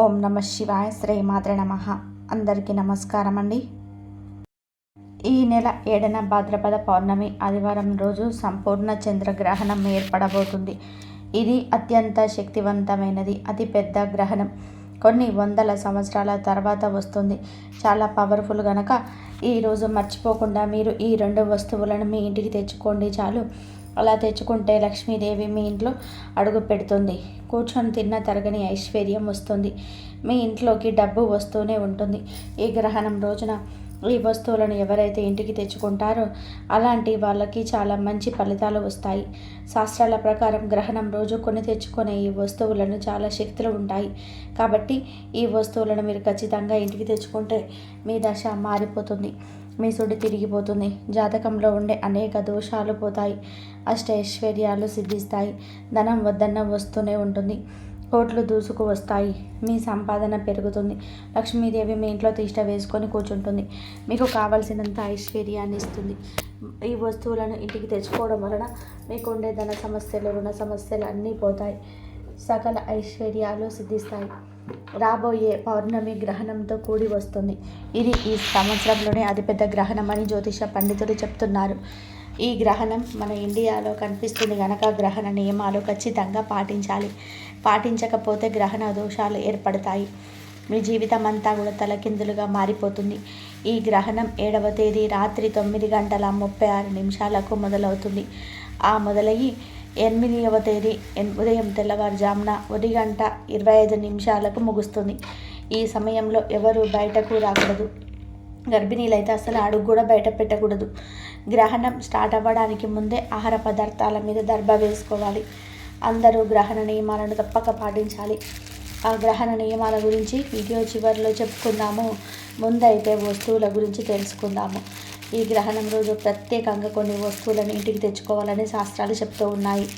ఓం నమ శివాయ శ్రీ మాత్ర నమ. అందరికీ నమస్కారం అండి ఈ నెల ఏడన భాద్రపద పౌర్ణమి ఆదివారం రోజు సంపూర్ణ చంద్రగ్రహణం ఏర్పడబోతుంది. ఇది అత్యంత శక్తివంతమైనది అతిపెద్ద గ్రహణం. కొన్ని వందల సంవత్సరాల తర్వాత వస్తుంది. చాలా పవర్ఫుల్ కనుక ఈరోజు మర్చిపోకుండా మీరు ఈ రెండు వస్తువులను మీ ఇంటికి తెచ్చుకోండి చాలు. అలా తెచ్చుకుంటే లక్ష్మీదేవి మీ ఇంట్లో అడుగు పెడుతుంది. కూర్చొని తిన్న తరగని ఐశ్వర్యం వస్తుంది. మీ ఇంట్లోకి డబ్బు వస్తూనే ఉంటుంది. ఈ గ్రహణం రోజున ఈ వస్తువులను ఎవరైతే ఇంటికి తెచ్చుకుంటారో అలాంటి వాళ్ళకి చాలా మంచి ఫలితాలు వస్తాయి. శాస్త్రాల ప్రకారం గ్రహణం రోజు కొని తెచ్చుకునే ఈ వస్తువులను చాలా శక్తులు ఉంటాయి. కాబట్టి ఈ వస్తువులను మీరు ఖచ్చితంగా ఇంటికి తెచ్చుకుంటే మీ దశ మారిపోతుంది. మీ సుడి తిరిగిపోతుంది. జాతకంలో ఉండే అనేక దోషాలు పోతాయి. అష్టైశ్వర్యాలు సిద్ధిస్తాయి. ధనం వద్దన్న వస్తూనే ఉంటుంది. కోట్లు దూసుకు వస్తాయి. మీ సంపాదన పెరుగుతుంది. లక్ష్మీదేవి మీ ఇంట్లో తిష్ట వేసుకొని కూర్చుంటుంది. మీకు కావలసినంత ఐశ్వర్యాన్ని ఇస్తుంది. ఈ వస్తువులను ఇంటికి తెచ్చుకోవడం వలన మీకు ఉండే ధన సమస్యలు రుణ సమస్యలు అన్నీ పోతాయి. సకల ఐశ్వర్యాలు సిద్ధిస్తాయి. రాబోయే పౌర్ణమి గ్రహణంతో కూడి వస్తుంది. ఇది ఈ సంవత్సరంలోనే అతిపెద్ద గ్రహణం అని జ్యోతిష పండితులు చెప్తున్నారు. ఈ గ్రహణం మన ఇండియాలో కనిపిస్తుంది కనుక గ్రహణ నియమాలు ఖచ్చితంగా పాటించాలి. పాటించకపోతే గ్రహణ దోషాలు ఏర్పడతాయి. మీ జీవితం అంతా కూడా తలకిందులుగా మారిపోతుంది. ఈ గ్రహణం ఏడవ తేదీ రాత్రి తొమ్మిది గంటల ముప్పై ఆరు నిమిషాలకు మొదలవుతుంది. ఆ మొదలయ్యి ఎనిమిదవ తేదీ ఉదయం తెల్లవారుజామున ఒడి గంట ఇరవై ఐదు నిమిషాలకు ముగుస్తుంది. ఈ సమయంలో ఎవరు బయటకు రాకూడదు. గర్భిణీలైతే అసలు అడుగు కూడా బయట పెట్టకూడదు. గ్రహణం స్టార్ట్ అవ్వడానికి ముందే ఆహార పదార్థాల మీద దర్భ వేసుకోవాలి. అందరూ గ్రహణ నియమాలను తప్పక పాటించాలి. ఆ గ్రహణ నియమాల గురించి వీడియో చివరిలో చెప్పుకుందాము. ముందైతే వస్తువుల గురించి తెలుసుకుందాము. ఈ గ్రహణం రోజు ప్రత్యేకంగా కొన్ని వస్తువులను ఇంటికి తెచ్చుకోవాలని శాస్త్రాలు చెప్తూ ఉన్నాయి.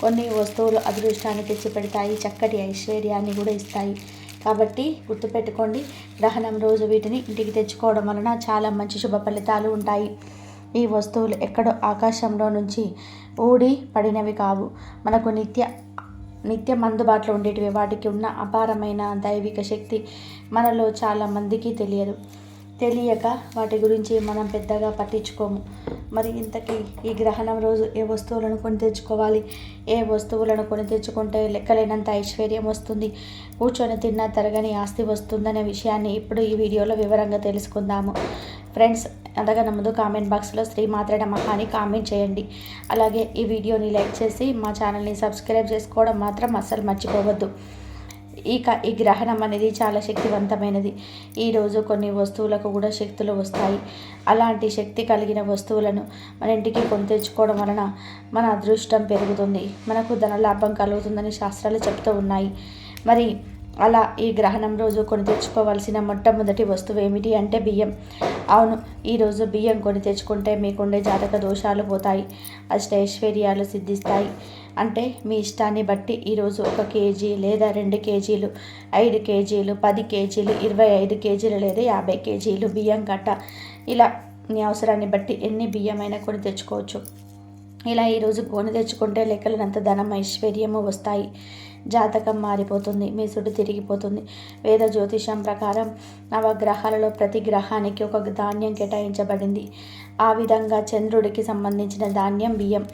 కొన్ని వస్తువులు అదృష్టాన్ని తెచ్చిపెడతాయి చక్కటి ఐశ్వర్యాన్ని కూడా ఇస్తాయి. కాబట్టి గుర్తుపెట్టుకోండి గ్రహణం రోజు వీటిని ఇంటికి తెచ్చుకోవడం వలన చాలా మంచి శుభ ఫలితాలు ఉంటాయి. ఈ వస్తువులు ఎక్కడో ఆకాశంలో నుంచి ఊడి పడినవి కావు. మనకు నిత్య నిత్యం అందుబాటులో ఉండేటివి. వాటికి ఉన్న అపారమైన దైవిక శక్తి మనలో చాలా మందికి తెలియదు. తెలియక వాటి గురించి మనం పెద్దగా పట్టించుకోము. మరి ఇంతకీ ఈ గ్రహణం రోజు ఏ వస్తువులను కొని తెచ్చుకోవాలి? ఏ వస్తువులను కొని తెచ్చుకుంటే లెక్కలేనంత ఐశ్వర్యం వస్తుంది? కూర్చొని తిన్న తరగని ఆస్తి వస్తుందనే విషయాన్ని ఇప్పుడు ఈ వీడియోలో వివరంగా తెలుసుకుందాము. ఫ్రెండ్స్ అంతకన్నా ముందు కామెంట్ బాక్స్లో శ్రీ మాత్రడ మహాని కామెంట్ చేయండి. అలాగే ఈ వీడియోని లైక్ చేసి మా ఛానల్ని సబ్స్క్రైబ్ చేసుకోవడం మాత్రం అస్సలు మర్చిపోవద్దు. ఇక ఈ గ్రహణం అనేది చాలా శక్తివంతమైనది. ఈరోజు కొన్ని వస్తువులకు కూడా శక్తులు వస్తాయి. అలాంటి శక్తి కలిగిన వస్తువులను మన ఇంటికి కొని తెచ్చుకోవడం వలన మన అదృష్టం పెరుగుతుంది. మనకు ధనలాభం కలుగుతుందని శాస్త్రాలు చెప్తూ ఉన్నాయి. మరి అలా ఈ గ్రహణం రోజు కొని తెచ్చుకోవాల్సిన మొట్టమొదటి వస్తువు ఏమిటి అంటే బియ్యం. అవును ఈరోజు బియ్యం కొని తెచ్చుకుంటే మీకుండే జాతక దోషాలు పోతాయి. అష్టైశ్వర్యాలు సిద్ధిస్తాయి. అంటే మీ ఇష్టాన్ని బట్టి ఈరోజు ఒక కేజీ లేదా రెండు కేజీలు ఐదు కేజీలు పది కేజీలు ఇరవై ఐదు కేజీలు లేదా యాభై కేజీలు బియ్యం కట్ట. ఇలా మీ అవసరాన్ని బట్టి ఎన్ని బియ్యమైనా కొని తెచ్చుకోవచ్చు. ఇలా ఈరోజు కొని తెచ్చుకుంటే లెక్కలనంత ధనం ఐశ్వర్యము వస్తాయి. జాతకం మారిపోతుంది మీ సుడు తిరిగిపోతుంది. వేద జ్యోతిషం ప్రకారం నవగ్రహాలలో ప్రతి గ్రహానికి ఒక ధాన్యం కేటాయించబడింది. ఆ విధంగా చంద్రుడికి సంబంధించిన ధాన్యం బియ్యం.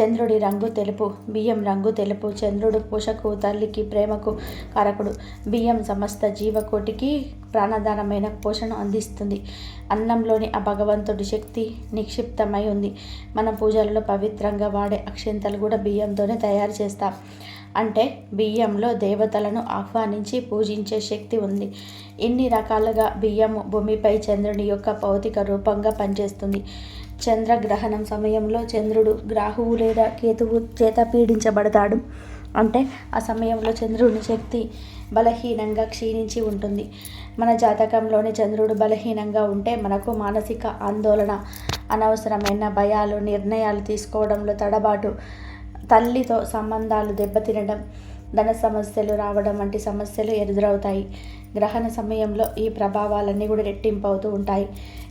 చంద్రుడి రంగు తెలుపు బియ్యం రంగు తెలుపు. చంద్రుడు పోషకు తల్లికి ప్రేమకు కారకుడు. బియ్యం సమస్త జీవకోటికి ప్రాణదానమైన పోషణ అందిస్తుంది. అన్నంలోని ఆ భగవంతుడి శక్తి నిక్షిప్తమై ఉంది. మన పూజలలో పవిత్రంగా వాడే అక్షింతలు కూడా బియ్యంతోనే తయారు చేస్తాం. అంటే బియ్యంలో దేవతలను ఆహ్వానించి పూజించే శక్తి ఉంది. ఇన్ని రకాలుగా బియ్యం భూమిపై చంద్రుని యొక్క భౌతిక రూపంగా పనిచేస్తుంది. చంద్రగ్రహణం సమయంలో చంద్రుడు గ్రాహువు లేదా కేతువు చేత పీడించబడతాడు. అంటే ఆ సమయంలో చంద్రుని శక్తి బలహీనంగా క్షీణించి ఉంటుంది. మన జాతకంలోని చంద్రుడు బలహీనంగా ఉంటే మనకు మానసిక ఆందోళన అనవసరమైన భయాలు నిర్ణయాలు తీసుకోవడంలో తడబాటు తల్లితో సంబంధాలు దెబ్బతినడం ధన సమస్యలు రావడం వంటి సమస్యలు ఎదురవుతాయి. గ్రహణ సమయంలో ఈ ప్రభావాలన్నీ కూడా రెట్టింపు అవుతూ ఉంటాయి.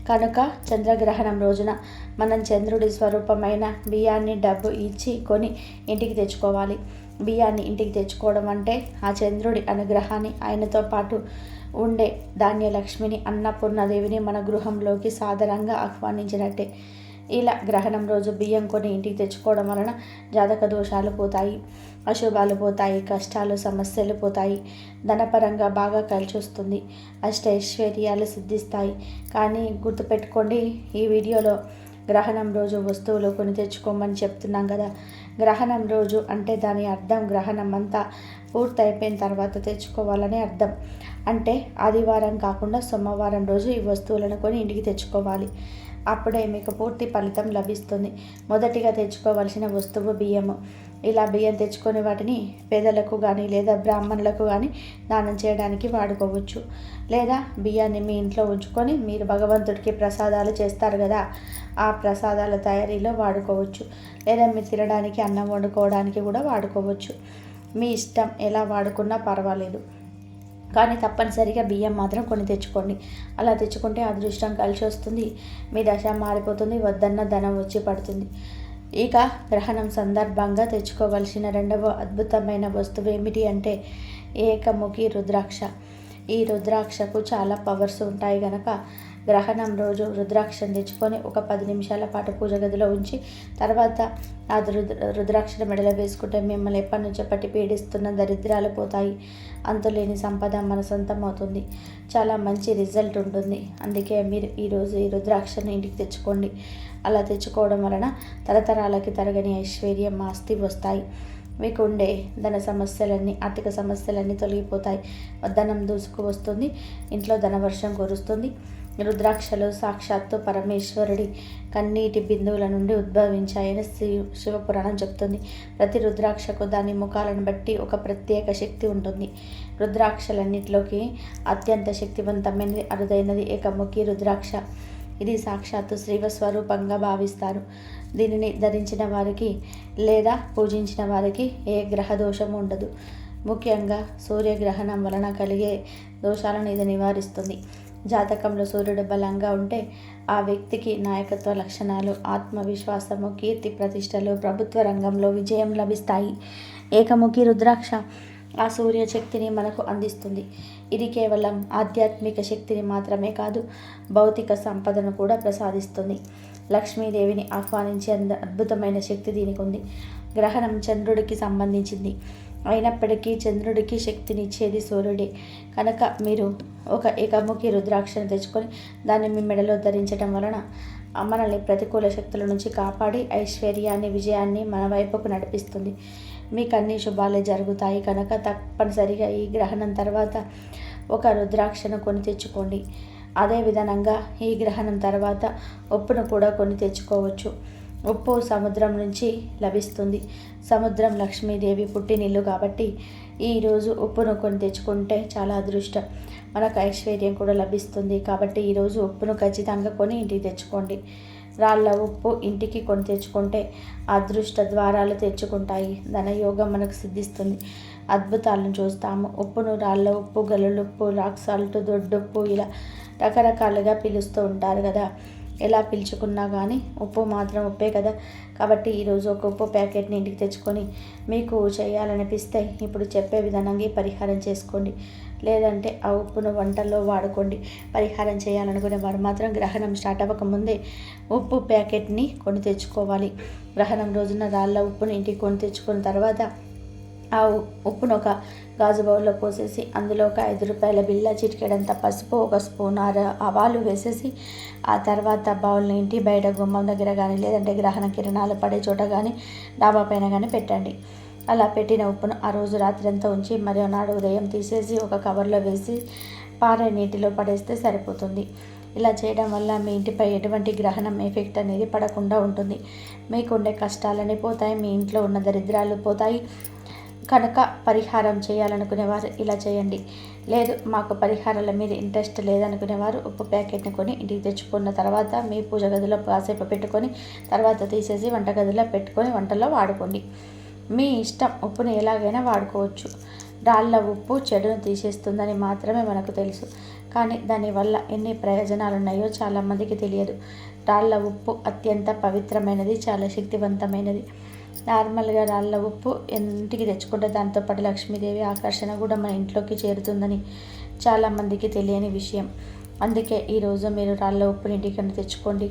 కనుక చంద్రగ్రహణం రోజున మనం చంద్రుడి స్వరూపమైన బియ్యాన్ని డబ్బు ఇచ్చి కొని ఇంటికి తెచ్చుకోవాలి. బియ్యాన్ని ఇంటికి తెచ్చుకోవడం అంటే ఆ చంద్రుడి అనుగ్రహాన్ని ఆయనతో పాటు ఉండే ధాన్యలక్ష్మిని అన్నపూర్ణదేవిని మన గృహంలోకి సాదరంగా ఆహ్వానించినట్టే. ఇలా గ్రహణం రోజు బియ్యం కొని ఇంటికి తెచ్చుకోవడం వలన జాతక దోషాలు పోతాయి అశుభాలు పోతాయి కష్టాలు సమస్యలు పోతాయి. ధనపరంగా బాగా కలిసి వస్తుంది అష్టైశ్వర్యాలు సిద్ధిస్తాయి. కానీ గుర్తుపెట్టుకోండి ఈ వీడియోలో గ్రహణం రోజు వస్తువులు కొని తెచ్చుకోమని చెప్తున్నాం కదా. గ్రహణం రోజు అంటే దాని అర్థం గ్రహణం అంతా పూర్తయిపోయిన తర్వాత తెచ్చుకోవాలని అర్థం. అంటే ఆదివారం కాకుండా సోమవారం రోజు ఈ వస్తువులను కొని ఇంటికి తెచ్చుకోవాలి. అప్పుడే మీకు పూర్తి ఫలితం లభిస్తుంది. మొదటిగా తెచ్చుకోవలసిన వస్తువు బియ్యము. ఇలా బియ్యం తెచ్చుకొని వాటిని పేదలకు కానీ లేదా బ్రాహ్మణులకు కానీ దానం చేయడానికి వాడుకోవచ్చు. లేదా బియ్యాన్ని మీ ఇంట్లో ఉంచుకొని మీరు భగవంతుడికి ప్రసాదాలు చేస్తారు కదా ఆ ప్రసాదాల తయారీలో వాడుకోవచ్చు. లేదా మీరు తినడానికి అన్నం వండుకోవడానికి కూడా వాడుకోవచ్చు. మీ ఇష్టం ఎలా వాడుకున్నా పర్వాలేదు. కానీ తప్పనిసరిగా బియ్యం మాత్రం కొన్ని తెచ్చుకోండి. అలా తెచ్చుకుంటే అదృష్టం కలిసి వస్తుంది. మీ దశ మారిపోతుంది. వద్దన్న ధనం వచ్చి పడుతుంది. ఇక గ్రహణం సందర్భంగా తెచ్చుకోవలసిన రెండవ అద్భుతమైన వస్తువు ఏమిటి అంటే ఏకముఖి రుద్రాక్ష. ఈ రుద్రాక్షకు చాలా పవర్స్ ఉంటాయి కనుక గ్రహణం రోజు రుద్రాక్షను తెచ్చుకొని ఒక పది నిమిషాల పాటు పూజ గదిలో ఉంచి తర్వాత ఆ రుద్రాక్షను మెడలో వేసుకుంటే మిమ్మల్ని ఎప్పటి నుంచో పట్టి పీడిస్తున్న దరిద్రాలు పోతాయి. అంతులేని సంపద మన సొంతం అవుతుంది. చాలా మంచి రిజల్ట్ ఉంటుంది. అందుకే మీరు ఈరోజు ఈ రుద్రాక్షను ఇంటికి తెచ్చుకోండి. అలా తెచ్చుకోవడం వలన తరతరాలకి తరగని ఐశ్వర్యం ఆస్తి వస్తాయి. మీకు ఉండే ధన సమస్యలన్నీ ఆర్థిక సమస్యలన్నీ తొలగిపోతాయి. ధనం దూసుకు వస్తుంది. ఇంట్లో ధనవర్షం కురుస్తుంది. రుద్రాక్షలు సాక్షాత్తు పరమేశ్వరుడి కన్నీటి బిందువుల నుండి ఉద్భవించాయని శివపురాణం చెప్తుంది. ప్రతి రుద్రాక్షకు దాని ముఖాలను బట్టి ఒక ప్రత్యేక శక్తి ఉంటుంది. రుద్రాక్షలన్నిటిలోకి అత్యంత శక్తివంతమైనది అరుదైనది ఏకముఖి రుద్రాక్ష. ఇది సాక్షాత్తు శ్రీవస్వరూపంగా భావిస్తారు. దీనిని ధరించిన వారికి లేదా పూజించిన వారికి ఏ గ్రహ దోషము ఉండదు. ముఖ్యంగా సూర్యగ్రహణం వలన కలిగే దోషాలను ఇది నివారిస్తుంది. జాతకంలో సూర్యుడు బలంగా ఉంటే ఆ వ్యక్తికి నాయకత్వ లక్షణాలు ఆత్మవిశ్వాసము కీర్తి ప్రతిష్టలు ప్రభుత్వ రంగంలో విజయం లభిస్తాయి. ఏకముఖి రుద్రాక్ష ఆ సూర్య శక్తిని మనకు అందిస్తుంది. ఇది కేవలం ఆధ్యాత్మిక శక్తిని మాత్రమే కాదు భౌతిక సంపదను కూడా ప్రసాదిస్తుంది. లక్ష్మీదేవిని ఆహ్వానించే అద్భుతమైన శక్తి దీనికి ఉంది గ్రహణం చంద్రుడికి సంబంధించింది. అయినప్పటికీ చంద్రుడికి శక్తినిచ్చేది సూర్యుడే. కనుక మీరు ఒక ఏకముఖి రుద్రాక్షను తెచ్చుకొని దాన్ని మీ మెడలో ధరించడం వలన మనల్ని ప్రతికూల శక్తుల నుంచి కాపాడి ఐశ్వర్యాన్ని విజయాన్ని మన వైపుకు నడిపిస్తుంది. మీకు అన్ని శుభాలే జరుగుతాయి. కనుక తప్పనిసరిగా ఈ గ్రహణం తర్వాత ఒక రుద్రాక్షను కొని తెచ్చుకోండి. అదే విధంగా ఈ గ్రహణం తర్వాత ఉప్పును కూడా కొని తెచ్చుకోవచ్చు. ఉప్పు సముద్రం నుంచి లభిస్తుంది. సముద్రం లక్ష్మీదేవి పుట్టినిల్లు కాబట్టి ఈరోజు ఉప్పును కొని తెచ్చుకుంటే చాలా అదృష్టం. మనకు ఐశ్వర్యం కూడా లభిస్తుంది కాబట్టి ఈరోజు ఉప్పును ఖచ్చితంగా కొని ఇంటికి తెచ్చుకోండి. రాళ్ళ ఉప్పు ఇంటికి కొని తెచ్చుకుంటే అదృష్ట ద్వారాలు తెచ్చుకుంటాయి. ధనయోగం మనకు సిద్ధిస్తుంది. అద్భుతాలను చూస్తాము. ఉప్పును రాళ్ళ ఉప్పు గల్లుప్పు రాక్ సాల్ట్ దొడ్డుప్పు ఇలా రకరకాలుగా పిలుస్తూ ఉంటారు కదా. ఎలా పిలుచుకున్నా కానీ ఉప్పు మాత్రం ఉప్పే కదా. కాబట్టి ఈరోజు ఒక ఉప్పు ప్యాకెట్ని ఇంటికి తెచ్చుకొని మీకు చేయాలనిపిస్తే ఇప్పుడు చెప్పే విధానంగా పరిహారం చేసుకోండి. లేదంటే ఆ ఉప్పును వంటల్లో వాడుకోండి. పరిహారం చేయాలనుకునే వారు మాత్రం గ్రహణం స్టార్ట్ అవ్వకముందే ఉప్పు ప్యాకెట్ని కొని తెచ్చుకోవాలి. గ్రహణం రోజున రాళ్ళ ఉప్పుని ఇంటికి కొని తెచ్చుకున్న తర్వాత ఆ ఉప్పును ఒక గాజు బౌల్లో పోసేసి అందులో ఒక ఐదు రూపాయల బిల్ల చిటికెడంత పసుపు ఒక స్పూన్ ఆరు ఆవాలు వేసేసి ఆ తర్వాత బౌల్ని ఇంటి బయట గుమ్మం దగ్గర కానీ లేదంటే గ్రహణ కిరణాలు పడే చోట కానీ డాబా పైన కానీ పెట్టండి. అలా పెట్టిన ఉప్పును ఆ రోజు రాత్రి అంతా ఉంచి మరియు నాడు ఉదయం తీసేసి ఒక కవర్లో వేసి పారే నీటిలో పడేస్తే సరిపోతుంది. ఇలా చేయడం వల్ల మీ ఇంటిపై ఎటువంటి గ్రహణం ఎఫెక్ట్ అనేది పడకుండా ఉంటుంది. మీకుండే కష్టాలని పోతాయి మీ ఇంట్లో ఉన్న దరిద్రాలు పోతాయి కనుక పరిహారం చేయాలనుకునేవారు ఇలా చేయండి. లేదు మాకు పరిహారాల మీద ఇంట్రెస్ట్ లేదనుకునేవారు ఉప్పు ప్యాకెట్ని కొని ఇంటికి తెచ్చుకున్న తర్వాత మీ పూజ గదిలో కాసేపు పెట్టుకొని తర్వాత తీసేసి వంటగదిలో పెట్టుకొని వంటలో వాడుకోండి. మీ ఇష్టం ఉప్పుని ఎలాగైనా వాడుకోవచ్చు. రాళ్ళ ఉప్పు చెడును తీసేస్తుందని మాత్రమే మనకు తెలుసు. కానీ దానివల్ల ఎన్ని ప్రయోజనాలు ఉన్నాయో చాలామందికి తెలియదు. రాళ్ళ ఉప్పు అత్యంత పవిత్రమైనది చాలా శక్తివంతమైనది. నార్మల్గా రాళ్ళ ఉప్పు ఇంటికి తెచ్చుకుంటే దాంతోపాటు లక్ష్మీదేవి ఆకర్షణ కూడా మన ఇంట్లోకి చేరుతుందని చాలామందికి తెలియని విషయం. అందుకే ఈరోజు మీరు రాళ్ళ ఉప్పుని ఇంటికన్నా తెచ్చుకోండి.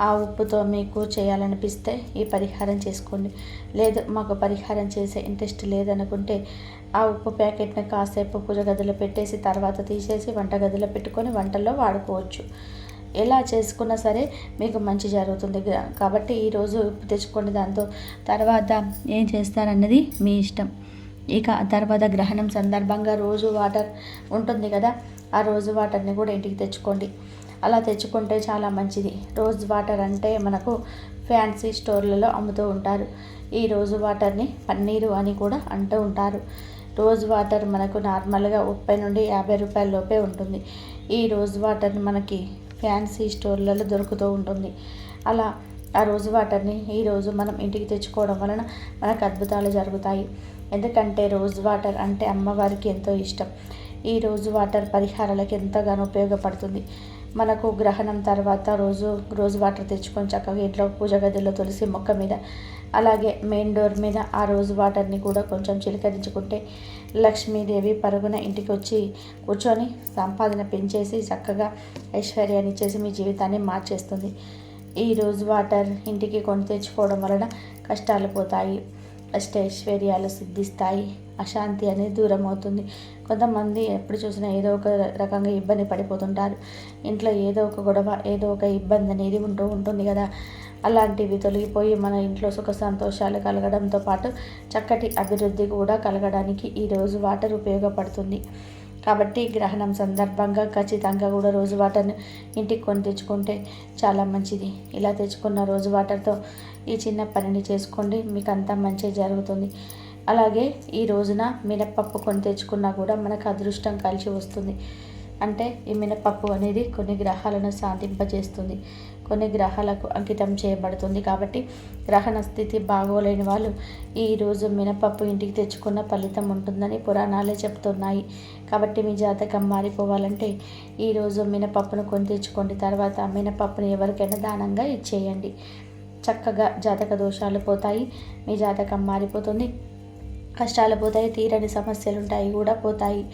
ఆ ఉప్పుతో మీకు చేయాలనిపిస్తే ఈ పరిహారం చేసుకోండి. లేదు మాకు పరిహారం చేసే ఇంట్రెస్ట్ లేదనుకుంటే ఆ ఉప్పు ప్యాకెట్ని కాసేపు పూజ గదిలో పెట్టేసి తర్వాత తీసేసి వంట గదిలో పెట్టుకొని వంటల్లో వాడుకోవచ్చు. ఎలా చేసుకున్నా సరే మీకు మంచి జరుగుతుంది. కాబట్టి ఈరోజు ఉప్పు తెచ్చుకోండి దాంతో తర్వాత ఏం చేస్తారన్నది మీ ఇష్టం. ఇక తర్వాత గ్రహణం సందర్భంగా రోజు వాటర్ ఉంటుంది కదా ఆ రోజు వాటర్ని కూడా ఇంటికి తెచ్చుకోండి. అలా తెచ్చుకుంటే చాలా మంచిది. రోజ్ వాటర్ అంటే మనకు ఫ్యాన్సీ స్టోర్లలో అమ్ముతూ ఉంటారు. ఈ రోజు వాటర్ని పన్నీరు అని కూడా అంటూ ఉంటారు. రోజ్ వాటర్ మనకు నార్మల్గా ముప్పై నుండి యాభై రూపాయల లోపే ఉంటుంది. ఈ రోజ్ వాటర్ మనకి ఫ్యాన్సీ స్టోర్లలో దొరుకుతూ ఉంటుంది. అలా ఆ రోజు వాటర్ని ఈరోజు మనం ఇంటికి తెచ్చుకోవడం వలన మనకు అద్భుతాలు జరుగుతాయి. ఎందుకంటే రోజ్ వాటర్ అంటే అమ్మవారికి ఎంతో ఇష్టం. ఈ రోజు వాటర్ పరిహారాలకు ఎంతగానో ఉపయోగపడుతుంది. మనకు గ్రహణం తర్వాత రోజు రోజు వాటర్ తెచ్చుకొని చక్కగా ఇంట్లో పూజ గదిలో తులసి మొక్క మీద అలాగే మెయిన్ డోర్ మీద ఆ రోజు వాటర్ని కూడా కొంచెం చిలకరించుకుంటే లక్ష్మీదేవి పరుగున ఇంటికి వచ్చి కూర్చొని సంపాదన పెంచేసి చక్కగా ఐశ్వర్యాన్ని ఇచ్చేసి మీ జీవితాన్ని మార్చేస్తుంది. ఈ రోజు వాటర్ ఇంటికి కొని తెచ్చుకోవడం వలన కష్టాలు పోతాయి. అష్టైశ్వర్యాలు సిద్ధిస్తాయి. అశాంతి అనేది దూరం అవుతుంది కొంతమంది ఎప్పుడు చూసినా ఏదో ఒక రకంగా ఇబ్బంది పడిపోతుంటారు. ఇంట్లో ఏదో ఒక గొడవ ఏదో ఒక ఇబ్బంది అనేది ఉంటూ ఉంటుంది కదా. అలాంటివి తొలగిపోయి మన ఇంట్లో సుఖ సంతోషాలు కలగడంతో పాటు చక్కటి అభివృద్ధి కూడా కలగడానికి ఈరోజు వాటర్ ఉపయోగపడుతుంది. కాబట్టి గ్రహణం సందర్భంగా ఖచ్చితంగా కూడా రోజు వాటర్ని ఇంటికి కొని తెచ్చుకుంటే చాలా మంచిది. ఇలా తెచ్చుకున్న రోజు వాటర్తో ఈ చిన్న పనిని చేసుకోండి. మీకు అంతా మంచి జరుగుతుంది. అలాగే ఈ రోజున మినప్పప్పు కొని తెచ్చుకున్నా కూడా మనకు అదృష్టం కలిసి వస్తుంది. అంటే ఈ మినపప్పు అనేది కొన్ని గ్రహాలను శాంతింపజేస్తుంది. కొన్ని గ్రహాలకు అంకితం చేయబడుతుంది కాబట్టి గ్రహణ స్థితి బాగోలేని వాళ్ళు ఈరోజు మినపప్పు ఇంటికి తెచ్చుకున్న ఫలితం ఉంటుందని పురాణాలే చెప్తున్నాయి. కాబట్టి మీ జాతకం మారిపోవాలంటే ఈరోజు మినపప్పును కొని తెచ్చుకోండి. తర్వాత మినపప్పును ఎవరికైనా దానంగా ఇచ్చేయండి. చక్కగా జాతక దోషాలు పోతాయి. మీ జాతకం మారిపోతుంది. కష్టాలు పోతాయి తీరని సమస్యలు ఉంటాయి కూడా పోతాయి.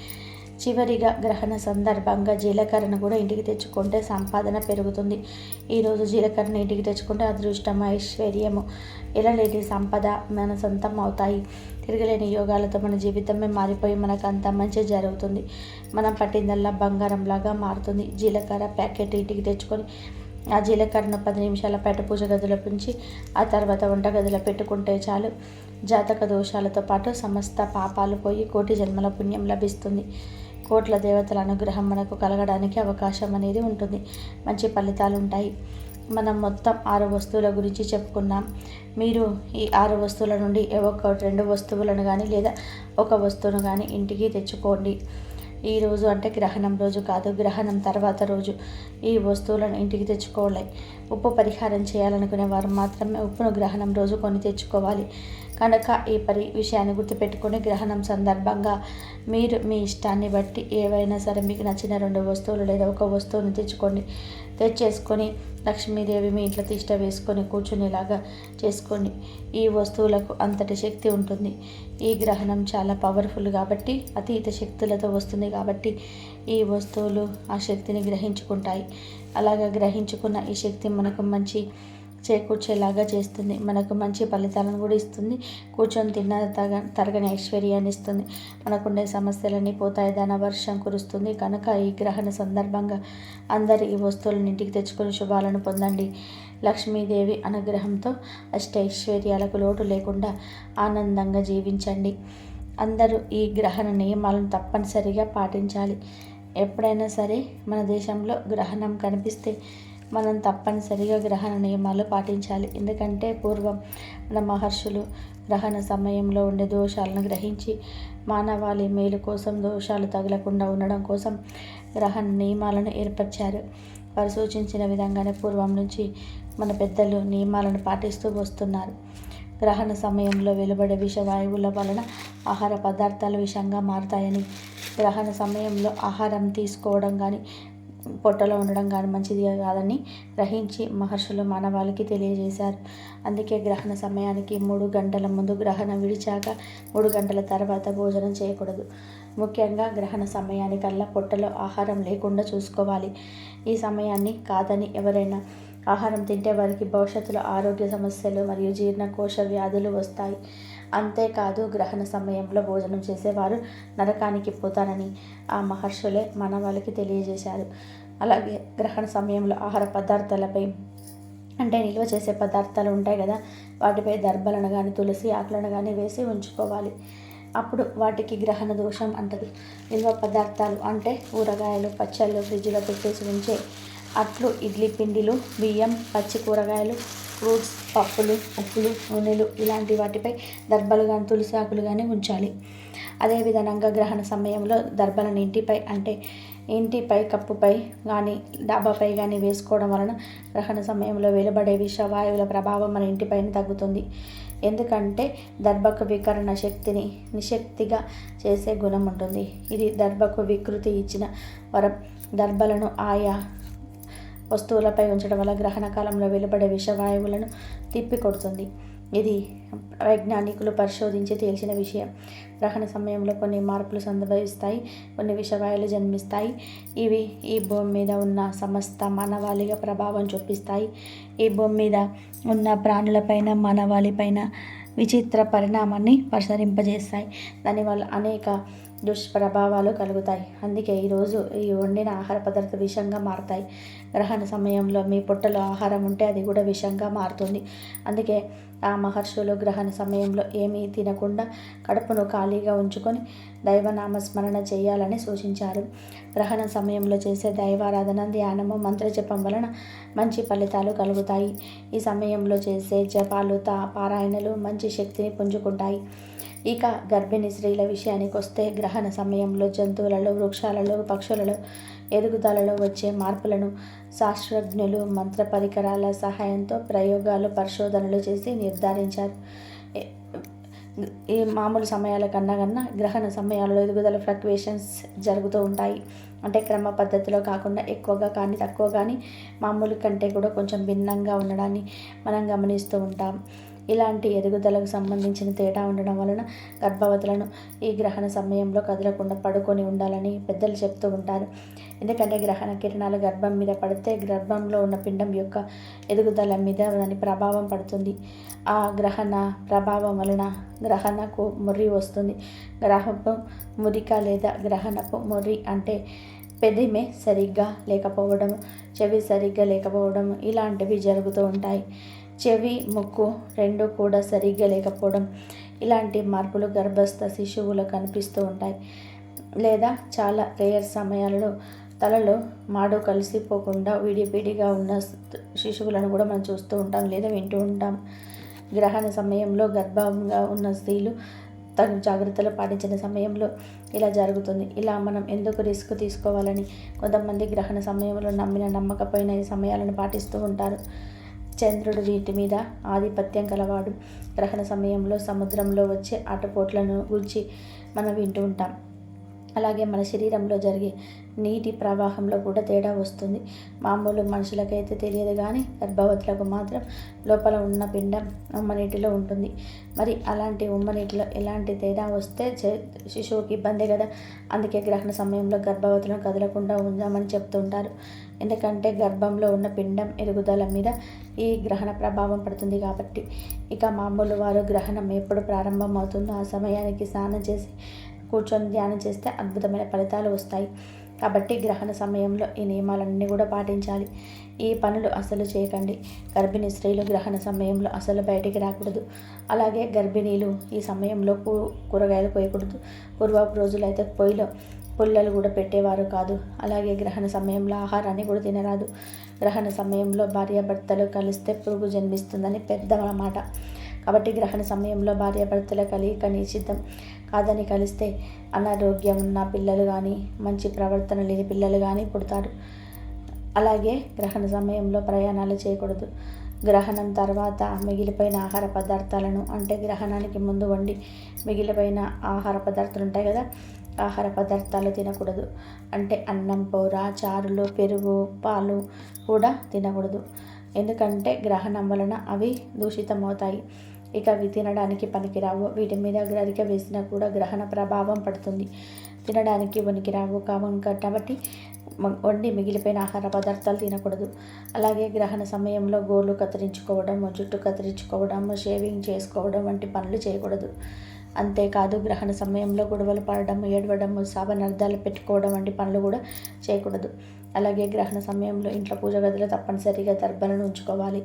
చివరిగా గ్రహణ సందర్భంగా జీలకర్రను కూడా ఇంటికి తెచ్చుకుంటే సంపాదన పెరుగుతుంది. ఈరోజు జీలకర్రను ఇంటికి తెచ్చుకుంటే అదృష్టం ఐశ్వర్యము. ఎలాంటి సంపద మన సొంతం అవుతాయి. తిరగలేని యోగాలతో మన జీవితమే మారిపోయి మనకు అంత మంచి జరుగుతుంది. మనం పట్టిందల్లా బంగారంలాగా మారుతుంది. జీలకర్ర ప్యాకెట్ ఇంటికి తెచ్చుకొని ఆ జీలకర్రను పది నిమిషాల పేట పూజ గదిలో పెంచి ఆ తర్వాత వంట గదిలో పెట్టుకుంటే చాలు. జాతక దోషాలతో పాటు సమస్త పాపాలు పోయి కోటి జన్మల పుణ్యం లభిస్తుంది. కోట్ల దేవతల అనుగ్రహం మనకు కలగడానికి అవకాశం అనేది ఉంటుంది. మంచి ఫలితాలు ఉంటాయి. మనం మొత్తం ఆరు వస్తువుల గురించి చెప్పుకున్నాం. మీరు ఈ ఆరు వస్తువుల నుండి ఒక రెండు వస్తువులను కానీ లేదా ఒక వస్తువును కానీ ఇంటికి తెచ్చుకోండి. ఈ రోజు అంటే గ్రహణం రోజు కాదు గ్రహణం తర్వాత రోజు. ఈ వస్తువులను ఇంటికి తెచ్చుకోవాలి. ఉప్పు పరిహారం చేయాలనుకునే వారు మాత్రమే ఉప్పును గ్రహణం రోజు కొని తెచ్చుకోవాలి. కనుక ఈ పరి విషయాన్ని గుర్తుపెట్టుకుని గ్రహణం సందర్భంగా మీరు మీ ఇష్టాన్ని బట్టి ఏవైనా సరే మీకు నచ్చిన రెండు వస్తువులు లేదా ఒక వస్తువుని తెచ్చుకోండి తెచ్చేసుకొని లక్ష్మీదేవి మీ ఇంట్లో తిష్ట వేసుకొని కూర్చునేలాగా చేసుకోండి ఈ వస్తువులకు అంతటి శక్తి ఉంటుంది. ఈ గ్రహణం చాలా పవర్ఫుల్ కాబట్టి అతీత శక్తులతో వస్తుంది కాబట్టి ఈ వస్తువులు ఆ శక్తిని గ్రహించుకుంటాయి. అలాగా గ్రహించుకున్న ఈ శక్తి మనకు మంచి చేకూర్చేలాగా చేస్తుంది. మనకు మంచి ఫలితాలను కూడా ఇస్తుంది. కూర్చొని తిన్న తగ తరగని ఐశ్వర్యాన్ని ఇస్తుంది. మనకుండే సమస్యలన్నీ పోతాయి. ధనవర్షం కురుస్తుంది. కనుక ఈ గ్రహణ సందర్భంగా అందరు ఈ వస్తువులను ఇంటికి తెచ్చుకొని శుభాలను పొందండి. లక్ష్మీదేవి అనుగ్రహంతో అష్టైశ్వర్యాలకు లోటు లేకుండా ఆనందంగా జీవించండి. అందరూ ఈ గ్రహణ నియమాలను తప్పనిసరిగా పాటించాలి. ఎప్పుడైనా సరే మన దేశంలో గ్రహణం కనిపిస్తే మనం తప్పనిసరిగా గ్రహణ నియమాలు పాటించాలి. ఎందుకంటే పూర్వం మన మహర్షులు గ్రహణ సమయంలో ఉండే దోషాలను గ్రహించి మానవాళి మేలు కోసం దోషాలు తగలకుండా ఉండడం కోసం గ్రహణ నియమాలను ఏర్పరిచారు. వారు సూచించిన విధంగానే పూర్వం నుంచి మన పెద్దలు నియమాలను పాటిస్తూ వస్తున్నారు. గ్రహణ సమయంలో వెలువడే విషవాయువుల వలన ఆహార పదార్థాలు విషంగా మారుతాయని గ్రహణ సమయంలో ఆహారం తీసుకోవడం కానీ పొట్టలో ఉండడం కానీ మంచిది కాదని గ్రహించి మహర్షులు మానవాళికి తెలియజేశారు. అందుకే గ్రహణ సమయానికి మూడు గంటల ముందు గ్రహణం విడిచాక మూడు గంటల తర్వాత భోజనం చేయకూడదు. ముఖ్యంగా గ్రహణ సమయానికల్లా పొట్టలో ఆహారం లేకుండా చూసుకోవాలి. ఈ సమయాన్ని కాదని ఎవరైనా ఆహారం తింటే వారికి భవిష్యత్తులో ఆరోగ్య సమస్యలు మరియు జీర్ణకోశ వ్యాధులు వస్తాయి. అంతేకాదు గ్రహణ సమయంలో భోజనం చేసేవారు నరకానికి పోతారని ఆ మహర్షులే మన వాళ్ళకి తెలియజేశారు. అలాగే గ్రహణ సమయంలో ఆహార పదార్థాలపై అంటే నిల్వ చేసే పదార్థాలు ఉంటాయి కదా వాటిపై దర్భలను కానీ తులసి ఆకులను కానీ వేసి ఉంచుకోవాలి. అప్పుడు వాటికి గ్రహణ దోషం అంటది. నిల్వ పదార్థాలు అంటే ఊరగాయలు పచ్చళ్ళు ఫ్రిడ్జ్లో పెట్టేసి ఉంచే అట్లు ఇడ్లీ పిండిలు బియ్యం పచ్చి కూరగాయలు ఫ్రూట్స్ పప్పులు ఉప్పులు నూనెలు ఇలాంటి వాటిపై దర్బలు కానీ తులసి ఆకులు కానీ ఉంచాలి. అదేవిధంగా గ్రహణ సమయంలో దర్బలను ఇంటిపై అంటే ఇంటిపై కప్పుపై కానీ డాబాపై కానీ వేసుకోవడం వలన గ్రహణ సమయంలో వెలువడే విషవాయువుల ప్రభావం మన ఇంటిపైన తగ్గుతుంది. ఎందుకంటే దర్భకు వికరణ శక్తిని నిశక్తిగా చేసే గుణం ఉంటుంది. ఇది దర్భకు వికృతి ఇచ్చిన వరం దర్భలను ఆయా వస్తువులపై ఉంచడం వల్ల గ్రహణ కాలంలో వెలువడే విషవాయువులను తిప్పికొడుతుంది. ఇది వైజ్ఞానికులు పరిశోధించి తేల్చిన విషయం. గ్రహణ సమయంలో కొన్ని మార్పులు సంభవిస్తాయి కొన్ని విషవాయువులు జన్మిస్తాయి. ఇవి ఈ భూమి మీద ఉన్న సమస్త మానవాళిగా ప్రభావం చూపిస్తాయి. ఈ భూమి మీద ఉన్న ప్రాణులపైన మానవాళిపైన విచిత్ర పరిణామాన్ని ప్రసరింపజేస్తాయి దానివల్ల అనేక దుష్ప్రభావాలు కలుగుతాయి. అందుకే ఈరోజు ఈ వండిన ఆహార పదార్థ విషంగా మారుతాయి. గ్రహణ సమయంలో మీ పొట్టలో ఆహారం ఉంటే అది కూడా విషంగా మారుతుంది. అందుకే ఆ మహర్షులు గ్రహణ సమయంలో ఏమీ తినకుండా కడుపును ఖాళీగా ఉంచుకొని దైవనామస్మరణ చేయాలని సూచించారు. గ్రహణ సమయంలో చేసే దైవారాధన ధ్యానము మంత్రజపం వలన మంచి ఫలితాలు కలుగుతాయి. ఈ సమయంలో చేసే జపాలు తా పారాయణలు మంచి శక్తిని పుంజుకుంటాయి. ఇక గర్భిణీ స్త్రీల విషయానికి వస్తే గ్రహణ సమయంలో జంతువులలో వృక్షాలలో పక్షులలో ఎదుగుదలలో వచ్చే మార్పులను శాస్త్రజ్ఞులు మంత్ర పరికరాల సహాయంతో ప్రయోగాలు పరిశోధనలు చేసి నిర్ధారించారు. ఈ మామూలు సమయాల కన్నా కన్నా గ్రహణ సమయాల్లో ఎదుగుదల ఫ్లక్వేషన్స్ జరుగుతూ ఉంటాయి. అంటే క్రమ పద్ధతిలో కాకుండా ఎక్కువగా కానీ తక్కువ కానీ మామూలు కంటే కూడా కొంచెం భిన్నంగా ఉండడాన్ని మనం గమనిస్తూ ఉంటాం. ఇలాంటి ఎదుగుదలకు సంబంధించిన తేడా ఉండడం వలన గర్భవతులను ఈ గ్రహణ సమయంలో కదలకుండా పడుకొని ఉండాలని పెద్దలు చెప్తూ ఉంటారు. ఎందుకంటే గ్రహణ కిరణాలు గర్భం మీద పడితే గర్భంలో ఉన్న పిండం యొక్క ఎదుగుదల మీద దాని ప్రభావం పడుతుంది. ఆ గ్రహణ ప్రభావం వలన గ్రహణకు ముర్రి వస్తుంది. గ్రహపు మురిక లేదా గ్రహణపు ముర్రి అంటే పెదిమే సరిగ్గా లేకపోవడం చెవి సరిగ్గా లేకపోవడం ఇలాంటివి జరుగుతూ ఉంటాయి. చెవి ముక్కు రెండు కూడా సరిగ్గా లేకపోవడం ఇలాంటి మార్పులు గర్భస్థ శిశువులు కనిపిస్తూ ఉంటాయి. లేదా చాలా రేయర్ సమయాలలో తలలో మాడు కలిసిపోకుండా విడిపిడిగా ఉన్న శిశువులను కూడా మనం చూస్తూ ఉంటాం లేదా వింటూ ఉంటాం. గ్రహణ సమయంలో గర్భంగా ఉన్న స్త్రీలు తగు జాగ్రత్తలు పాటించిన సమయంలో ఇలా జరుగుతుంది. ఇలా మనం ఎందుకు రిస్క్ తీసుకోవాలని కొంతమంది గ్రహణ సమయంలో నమ్మిన నమ్మకపోయిన ఈ సమయాలను పాటిస్తూ ఉంటారు. చంద్రుడు వీటి మీద ఆధిపత్యం కలవాడు గ్రహణ సమయంలో సముద్రంలో వచ్చే ఆటపోట్లను గురించి మనం వింటూ ఉంటాం. అలాగే మన శరీరంలో జరిగే నీటి ప్రవాహంలో కూడా తేడా వస్తుంది. మామూలు మనుషులకైతే తెలియదు కానీ గర్భవతులకు మాత్రం లోపల ఉన్న పిండం ఉమ్మనీటిలో ఉంటుంది. మరి అలాంటి ఉమ్మనీటిలో ఎలాంటి తేడా వస్తే శిశువుకి ఇబ్బంది కదా. అందుకే గ్రహణ సమయంలో గర్భవతులను కదలకుండా ఉందామని చెప్తుంటారు. ఎందుకంటే గర్భంలో ఉన్న పిండం ఎదుగుదల మీద ఈ గ్రహణ ప్రభావం పడుతుంది కాబట్టి. ఇక మామూలు వారు గ్రహణం ఎప్పుడు ప్రారంభం అవుతుందో ఆ సమయానికి స్నానం చేసి కూర్చొని ధ్యానం చేస్తే అద్భుతమైన ఫలితాలు వస్తాయి. కాబట్టి గ్రహణ సమయంలో ఈ నియమాలన్నీ కూడా పాటించాలి. ఈ పనులు అసలు చేయకండి. గర్భిణీ స్త్రీలు గ్రహణ సమయంలో అసలు బయటికి రాకూడదు. అలాగే గర్భిణీలు ఈ సమయంలో కూ కూరగాయలు పోయకూడదు పూర్వపు రోజులైతే పొయ్యిలో పుల్లలు కూడా పెట్టేవారు కాదు. అలాగే గ్రహణ సమయంలో ఆహారాన్ని కూడా తినరాదు. గ్రహణ సమయంలో భార్యాభర్తలు కలిస్తే పురుగు జన్మిస్తుందని పెద్ద మాట. కాబట్టి గ్రహణ సమయంలో భార్యాభర్తల కలియిక నిషిద్ధం కాదని కలిస్తే అనారోగ్యం ఉన్న పిల్లలు కానీ మంచి ప్రవర్తన లేని పిల్లలు కానీ పుడతారు. అలాగే గ్రహణ సమయంలో ప్రయాణాలు చేయకూడదు. గ్రహణం తర్వాత మిగిలిపోయిన ఆహార పదార్థాలను అంటే గ్రహణానికి ముందు వండి మిగిలిపోయిన ఆహార పదార్థాలు ఉంటాయి కదా ఆహార పదార్థాలు తినకూడదు. అంటే అన్నం కూర చారులు పెరుగు పాలు కూడా తినకూడదు. ఎందుకంటే గ్రహణం వలన అవి దూషితమవుతాయి. ఇక అవి తినడానికి పనికిరావు. వీటి మీద గరిక వేసినా కూడా గ్రహణ ప్రభావం పడుతుంది. తినడానికి రావు కావు కాబట్టి వండి మిగిలిపోయిన ఆహార పదార్థాలు తినకూడదు. అలాగే గ్రహణ సమయంలో గోర్లు కత్తిరించుకోవడం జుట్టు కత్తిరించుకోవడం షేవింగ్ చేసుకోవడం వంటి పనులు చేయకూడదు. అంతేకాదు గ్రహణ సమయంలో గొడవలు పడడం ఏడవడం శాపనర్థాలు పెట్టుకోవడం వంటి పనులు కూడా చేయకూడదు. అలాగే గ్రహణ సమయంలో ఇంట్లో పూజ గదిలో తప్పనిసరిగా దర్భలను ఉంచుకోవాలి.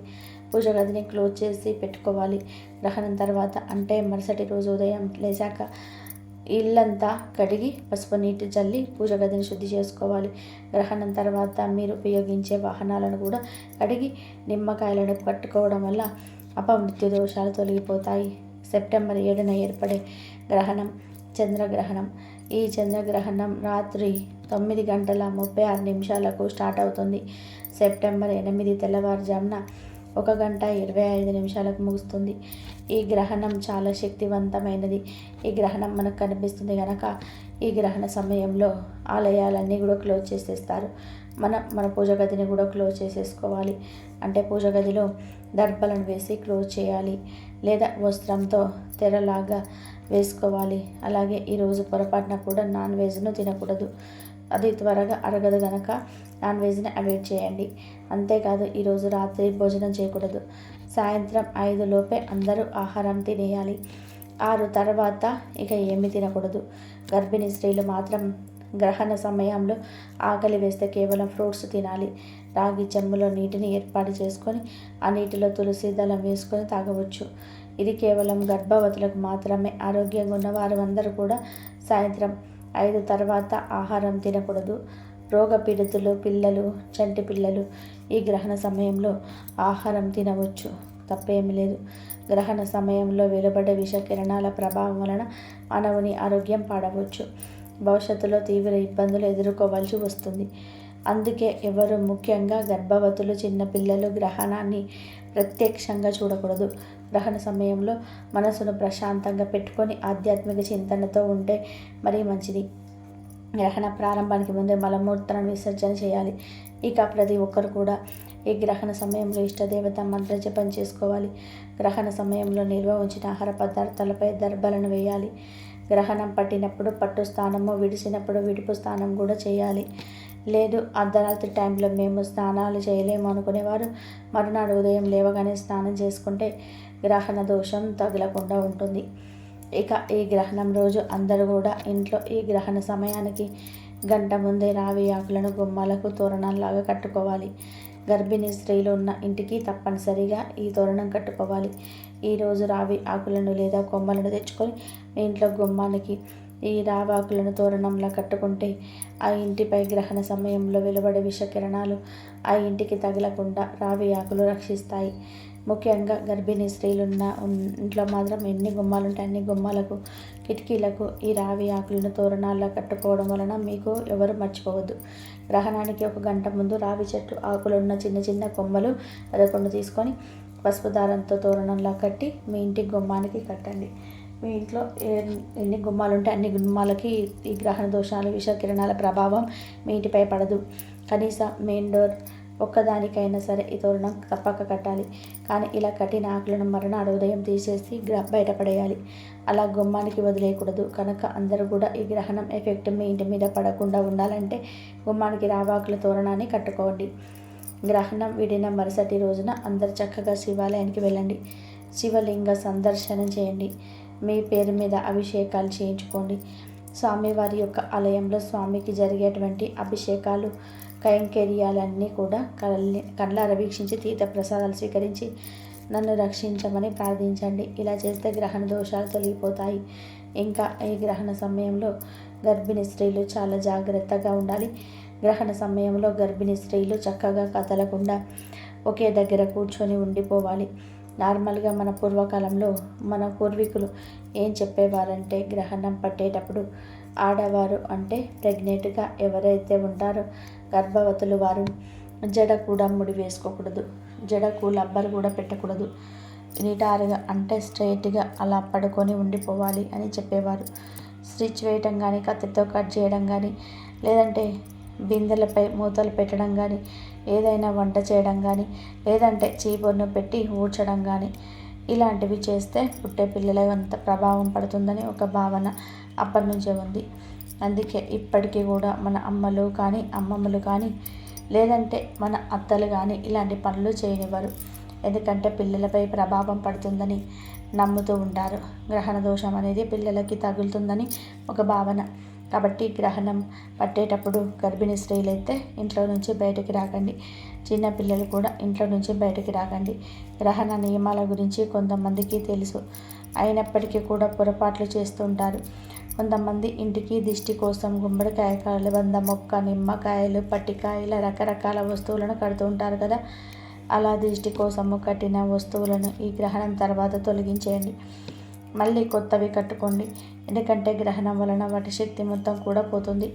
పూజ గదిని క్లోజ్ చేసి పెట్టుకోవాలి. గ్రహణం తర్వాత అంటే మరుసటి రోజు ఉదయం లేచాక ఇల్లంతా కడిగి పసుపు నీటి చల్లి పూజ గదిని శుద్ధి చేసుకోవాలి. గ్రహణం తర్వాత మీరు ఉపయోగించే వాహనాలను కూడా కడిగి నిమ్మకాయలను పట్టుకోవడం వల్ల అపమృత్యు దోషాలు తొలగిపోతాయి. సెప్టెంబర్ ఏడున ఏర్పడే గ్రహణం చంద్రగ్రహణం. ఈ చంద్రగ్రహణం రాత్రి తొమ్మిది గంటల ముప్పై ఆరు నిమిషాలకు స్టార్ట్ అవుతుంది. సెప్టెంబర్ ఎనిమిది తెల్లవారుజామున ఒక గంట ఇరవై ఐదు నిమిషాలకు ముగుస్తుంది. ఈ గ్రహణం చాలా శక్తివంతమైనది. ఈ గ్రహణం మనకు కనిపిస్తుంది కనుక ఈ గ్రహణ సమయంలో ఆలయాలన్నీ కూడా క్లోజ్ చేసేస్తారు. మన మన పూజ గదిని కూడా క్లోజ్ చేసేసుకోవాలి. అంటే పూజ గదిలో దర్భలను వేసి క్లోజ్ చేయాలి. లేదా వస్త్రంతో తెరలాగా వేసుకోవాలి. అలాగే ఈరోజు పొరపాటున కూడా నాన్ వెజ్ను తినకూడదు. అది త్వరగా అరగదు గనక నాన్ వెజ్ని అవాయిడ్ చేయండి. అంతేకాదు ఈరోజు రాత్రి భోజనం చేయకూడదు. సాయంత్రం ఐదు లోపే అందరూ ఆహారం తినేయాలి. ఆరు తర్వాత ఇక ఏమి తినకూడదు. గర్భిణీ స్త్రీలు మాత్రం గ్రహణ సమయంలో ఆకలి వేస్తే కేవలం ఫ్రూట్స్ తినాలి. రాగి చెమ్ములో నీటిని ఏర్పాటు చేసుకొని ఆ నీటిలో తులసి దళం వేసుకొని తాగవచ్చు. ఇది కేవలం గర్భవతులకు మాత్రమే. ఆరోగ్యంగా ఉన్న వారు అందరూ కూడా సాయంత్రం ఐదు తర్వాత ఆహారం తినకూడదు. రోగపీడితులు పిల్లలు చంటి పిల్లలు ఈ గ్రహణ సమయంలో ఆహారం తినవచ్చు. తప్పేమీ లేదు. గ్రహణ సమయంలో వెలువడే విష కిరణాల ప్రభావం వలన మానవుని ఆరోగ్యం పాడవచ్చు. భవిష్యత్తులో తీవ్ర ఇబ్బందులు ఎదుర్కోవాల్సి వస్తుంది. అందుకే ఎవరు ముఖ్యంగా గర్భవతులు చిన్నపిల్లలు గ్రహణాన్ని ప్రత్యక్షంగా చూడకూడదు. గ్రహణ సమయంలో మనసును ప్రశాంతంగా పెట్టుకొని ఆధ్యాత్మిక చింతనతో ఉంటే మరీ మంచిది. గ్రహణ ప్రారంభానికి ముందే మలమూర్తలను విసర్జన చేయాలి. ఇక ప్రతి ఒక్కరు కూడా ఈ గ్రహణ సమయంలో ఇష్టదేవత మంత్ర జపం చేసుకోవాలి. గ్రహణ సమయంలో నిల్వ ఉంచిన ఆహార పదార్థాలపై దర్భలను వేయాలి. గ్రహణం పట్టినప్పుడు పట్టు స్థానము విడిసినప్పుడు విడుపు స్థానం కూడా చేయాలి. లేదు అర్ధరాత్రి టైంలో మేము స్నానాలు చేయలేము అనుకునేవారు. మరునాడు ఉదయం లేవగానే స్నానం చేసుకుంటే గ్రహణ దోషం తగలకుండా ఉంటుంది. ఇక ఈ గ్రహణం రోజు అందరూ కూడా ఇంట్లో ఈ గ్రహణ సమయానికి గంట ముందే రావి ఆకులను గుమ్మాలకు తోరణాల్లాగా కట్టుకోవాలి. గర్భిణీ స్త్రీలు ఉన్న ఇంటికి తప్పనిసరిగా ఈ తోరణం కట్టుకోవాలి. ఈరోజు రావి ఆకులను లేదా కొమ్మలను తెచ్చుకొని మీ ఇంట్లో గుమ్మానికి ఈ రావాకులను తోరణంలా కట్టుకుంటే ఆ ఇంటిపై గ్రహణ సమయంలో వెలువడే విషకిరణాలు ఆ ఇంటికి తగలకుండా రావి ఆకులు రక్షిస్తాయి. ముఖ్యంగా గర్భిణీ స్త్రీలున్న ఇంట్లో మాత్రం ఎన్ని గుమ్మాలు ఉంటాయి అన్ని గుమ్మాలకు కిటికీలకు ఈ రావి ఆకులను తోరణాల్లో కట్టుకోవడం వలన మీకు ఎవరు మర్చిపోవద్దు. గ్రహణానికి ఒక గంట ముందు రావి చెట్టు ఆకులున్న చిన్న చిన్న కొమ్మలు పదకొండు తీసుకొని పసుపు దారంతో తోరణంలా కట్టి మీ ఇంటి గుమ్మానికి కట్టండి. మీ ఇంట్లో ఎన్ని గుమ్మాలు ఉంటే అన్ని గుమ్మాలకి ఈ గ్రహణ దోషాలు విష కిరణాల ప్రభావం మీ ఇంటిపై పడదు. కనీసం మెయిన్ డోర్ ఒక్కదానికైనా సరే ఈ తోరణం తప్పక కట్టాలి. కానీ ఇలా కట్టిన ఆకులను మరణ ఉదయం తీసేసి బయటపడేయాలి. అలా గుమ్మానికి వదిలేయకూడదు. కనుక అందరూ కూడా ఈ గ్రహణం ఎఫెక్ట్ మీ ఇంటి మీద పడకుండా ఉండాలంటే గుమ్మానికి రావాకుల తోరణాన్ని కట్టుకోండి. గ్రహణం విడిన మరుసటి రోజున అందరు చక్కగా శివాలయానికి వెళ్ళండి. శివలింగ సందర్శనం చేయండి. మీ పేరు మీద అభిషేకాలు చేయించుకోండి. స్వామివారి యొక్క ఆలయంలో స్వామికి జరిగేటువంటి అభిషేకాలు కైంకర్యాలన్నీ కూడా కళ్ళ కళ్ళార వీక్షించి తీర్థ ప్రసాదాలు స్వీకరించి నన్ను రక్షించమని ప్రార్థించండి. ఇలా చేస్తే గ్రహణ దోషాలు తొలగిపోతాయి. ఇంకా ఈ గ్రహణ సమయంలో గర్భిణీ స్త్రీలు చాలా జాగ్రత్తగా ఉండాలి. గ్రహణ సమయంలో గర్భిణీ స్త్రీలు చక్కగా కదలకుండా ఒకే దగ్గర కూర్చొని ఉండిపోవాలి. నార్మల్గా మన పూర్వకాలంలో మన పూర్వీకులు ఏం చెప్పేవారంటే గ్రహణం పట్టేటప్పుడు ఆడవారు అంటే ప్రెగ్నెంట్గా ఎవరైతే ఉంటారో గర్భవతులు వారు జడ కూడా ముడి వేసుకోకూడదు. జడకు లబ్బర్ కూడా పెట్టకూడదు. నిటారుగా అంటే స్ట్రైట్గా అలా పడుకొని ఉండిపోవాలి అని చెప్పేవారు. స్టిచ్ వేయటం కానీ కత్తితో కట్ చేయడం కానీ లేదంటే బిందెలపై మూతలు పెట్టడం కానీ ఏదైనా వంట చేయడం కానీ లేదంటే చీపురును పెట్టి ఊడ్చడం కానీ ఇలాంటివి చేస్తే పుట్టే పిల్లల అంత ప్రభావం పడుతుందని ఒక భావన అప్పటి నుంచే ఉంది. అందుకే ఇప్పటికీ కూడా మన అమ్మలు కానీ అమ్మమ్మలు కానీ లేదంటే మన అత్తలు కానీ ఇలాంటి పనులు చేయనివ్వరు. ఎందుకంటే పిల్లలపై ప్రభావం పడుతుందని నమ్ముతూ ఉంటారు. గ్రహణ దోషం అనేది పిల్లలకి తగులుతుందని ఒక భావన. కాబట్టి గ్రహణం పట్టేటప్పుడు గర్భిణీ స్త్రీలైతే ఇంట్లో నుంచి బయటకు రాకండి. చిన్న పిల్లలు కూడా ఇంట్లో నుంచి బయటకు రాకండి. గ్రహణ నియమాల గురించి కొంతమందికి తెలుసు. అయినప్పటికీ కూడా పొరపాట్లు చేస్తుంటారు కొంతమంది ఇంటికి దిష్టి కోసం గుమ్మడికాయ కాయలు వంద మొక్క నిమ్మకాయలు పట్టికాయల రకరకాల వస్తువులను కడుతూ ఉంటారు కదా. అలా దిష్టి కోసము కట్టిన వస్తువులను ఈ గ్రహణం తర్వాత తొలగించేయండి. మళ్ళీ కొత్తవి కట్టుకోండి. ఎందుకంటే గ్రహణం వలన వాటి శక్తి మొత్తం కూడా పోతుంది.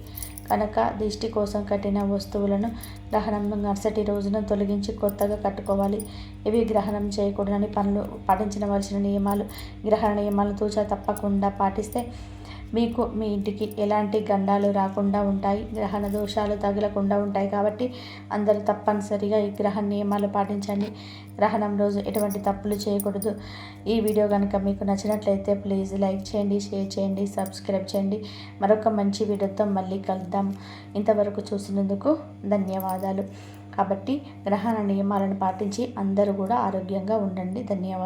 కనుక దిష్టి కోసం కట్టిన వస్తువులను గ్రహణం మరుసటి రోజున తొలగించి కొత్తగా కట్టుకోవాలి. ఇవి గ్రహణం చేయకూడదని పనులు పాటించవలసిన నియమాలు. గ్రహణ నియమాలు తూచా తప్పకుండా పాటిస్తే మీకు మీ ఇంటికి ఎలాంటి గండాలు రాకుండా ఉంటాయి గ్రహణ దోషాలు తగలకుండా ఉంటాయి కాబట్టి అందరూ తప్పనిసరిగా ఈ గ్రహ నియమాలు పాటించండి. గ్రహణం రోజు ఎటువంటి తప్పులు చేయకూడదు. ఈ వీడియో కనుక మీకు నచ్చినట్లయితే ప్లీజ్ లైక్ చేయండి షేర్ చేయండి సబ్స్క్రైబ్ చేయండి. మరొక మంచి వీడియోతో మళ్ళీ కలుద్దాం. ఇంతవరకు చూసినందుకు ధన్యవాదాలు. కాబట్టి గ్రహణ నియమాలను పాటించి అందరూ కూడా ఆరోగ్యంగా ఉండండి. ధన్యవాదాలు.